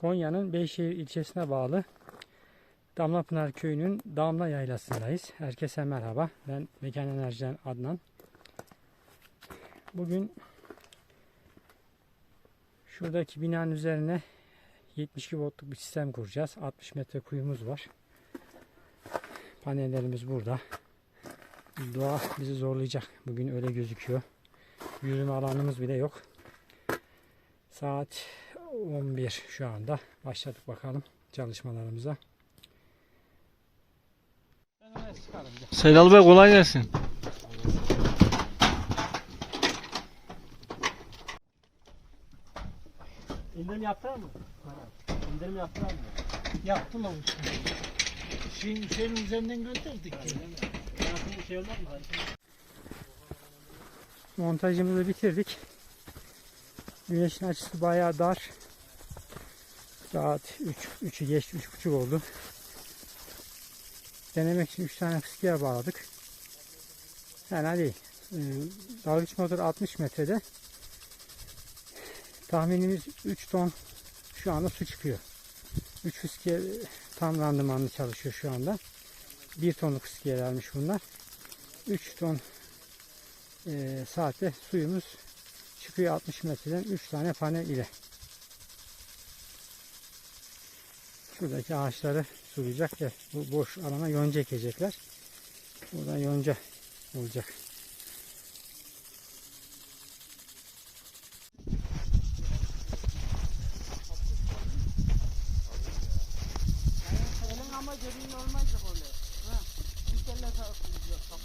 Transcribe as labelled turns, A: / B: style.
A: Konya'nın Beyşehir ilçesine bağlı Damlapınar Köyü'nün Damla Yaylası'ndayız. Herkese merhaba. Ben Mekan Enerji'den Adnan. Bugün şuradaki binanın üzerine 72 voltluk bir sistem kuracağız. 60 metre kuyumuz var. Panellerimiz burada. Doğa bizi zorlayacak. Bugün öyle gözüküyor. Yürüme alanımız bile yok. Saat 11 şu anda. Başladık bakalım çalışmalarımıza.
B: Seydal Bey kolay gelsin.
A: İndirim yaptılar mı? İndirim yaptılar mı?
C: Yaptılar usta. Şeyin, şeyin üzerinden gönderdik ya.
A: şey olmaz mı? Montajımızı bitirdik. Güneşin açısı bayağı dar. Saat 3, 3'ü geçti, 3.30 oldu. Denemek için 3 tane fıskiye bağladık. Fena değil. Ee, dalgıç motor 60 metrede. Tahminimiz 3 ton şu anda su çıkıyor. 3 fıskiye tam randımanlı çalışıyor şu anda. 1 tonluk fıskiyelermiş bunlar. 3 ton e, saatte suyumuz çıkıyor 60 metreden 3 tane panel ile. Şuradaki ağaçları sulayacak ve bu boş alana yonca ekecekler. Buradan yonca olacak. normal Japonlar. Ha. Türklerle tarafımız yok.